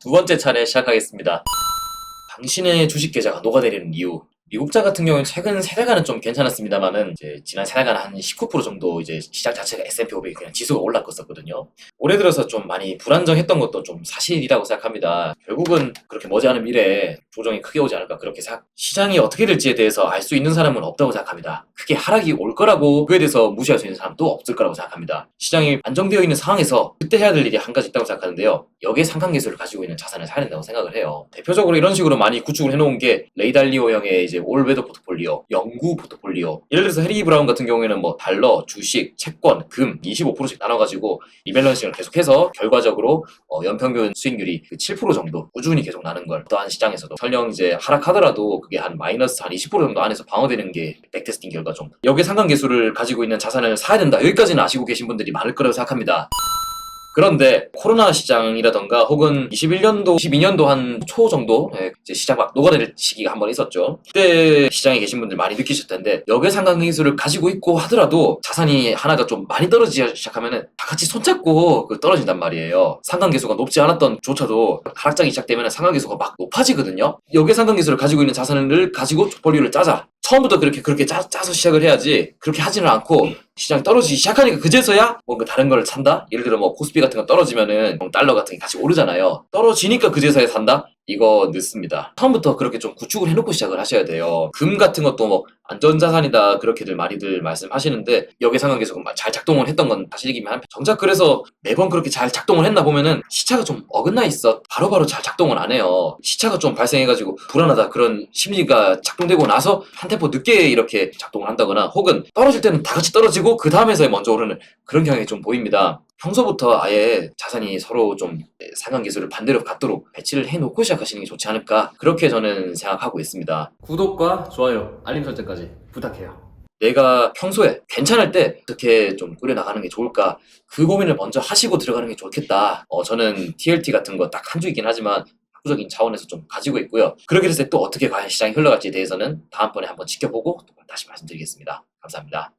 두 번째 차례 시작하겠습니다. 당신의 주식 계좌가 녹아내리는 이유. 미국자 같은 경우는 최근 세 달간은 좀 괜찮았습니다만은 이제 지난 세 달간 한 19% 정도 이제 시장 자체가 S&P 500이 그냥 지수가 올랐었거든요. 올해 들어서 좀 많이 불안정했던 것도 좀 사실이라고 생각합니다. 결국은 그렇게 머지않은 미래에 조정이 크게 오지 않을까 그렇게 생각. 시장이 어떻게 될지에 대해서 알 수 있는 사람은 없다고 생각합니다. 크게 하락이 올 거라고 그에 대해서 무시할 수 있는 사람도 없을 거라고 생각합니다. 시장이 안정되어 있는 상황에서 그때 해야 될 일이 한 가지 있다고 생각하는데요. 역의 상관계수를 가지고 있는 자산을 사야 된다고 생각을 해요. 대표적으로 이런 식으로 많이 구축을 해놓은 게 레이달리오형의 이제 올웨더 포트폴리오, 영구 포트폴리오. 예를 들어서 해리 브라운 같은 경우에는 뭐 달러, 주식, 채권, 금 25%씩 나눠가지고 리밸런싱을 계속해서 결과적으로 어, 연평균 수익률이 그 7% 정도 꾸준히 계속 나는 걸 어떠한 시장에서도 설령 이제 하락하더라도 그게 한 마이너스 한 20% 정도 안에서 방어되는 게 백테스팅 결과 좀 역의 상관계수를 가지고 있는 자산을 사야 된다 여기까지는 아시고 계신 분들이 많을 거라고 생각합니다. 그런데 코로나 시장이라던가 혹은 21년도, 22년도 한 초 정도 예, 이제 시장 막 녹아내릴 시기가 한 번 있었죠. 그때 시장에 계신 분들 많이 느끼실 텐데 역의 상관계수를 가지고 있고 하더라도 자산이 하나가 좀 많이 떨어지기 시작하면은 다 같이 손잡고 그 떨어진단 말이에요. 상관계수가 높지 않았던 조차도 하락장이 시작되면 상관계수가 막 높아지거든요. 역의 상관계수를 가지고 있는 자산을 가지고 포트폴리오를 짜자. 처음부터 그렇게 그렇게 짜, 짜서 시작을 해야지 그렇게 하지는 않고 시장이 떨어지기 시작하니까 그제서야 뭔가 다른 걸 산다? 예를 들어 뭐 코스피 같은 거 떨어지면은 달러 같은 게 같이 오르잖아요. 떨어지니까 그제서야 산다? 이거 늦습니다. 처음부터 그렇게 좀 구축을 해놓고 시작을 하셔야 돼요. 금 같은 것도 뭐 안전자산이다 그렇게들 많이들 말씀하시는데 역의 상관계수가 막잘 작동을 했던 건 사실이기만 정작 그래서 매번 그렇게 잘 작동을 했나 보면은 시차가 좀 어긋나 있어 바로 바로 잘 작동을 안 해요. 시차가 좀 발생해가지고 불안하다 그런 심리가 작동되고 나서 한 템포 늦게 이렇게 작동을 한다거나 혹은 떨어질 때는 다 같이 떨어지고 그 다음에서 먼저 오르는 그런 경향이 좀 보입니다. 평소부터 아예 자산이 서로 좀 상관계수를 반대로 갖도록 배치를 해놓고 시작하시는 게 좋지 않을까 그렇게 저는 생각하고 있습니다. 구독과 좋아요, 알림 설정까지 부탁해요. 내가 평소에 괜찮을 때 어떻게 좀 꾸려나가는 게 좋을까 그 고민을 먼저 하시고 들어가는 게 좋겠다. 어, 저는 TLT 같은 거 딱 한 주이긴 하지만 학구적인 차원에서 좀 가지고 있고요. 그렇게 됐을 때 또 어떻게 과연 시장이 흘러갈지에 대해서는 다음번에 한번 지켜보고 또 다시 말씀드리겠습니다. 감사합니다.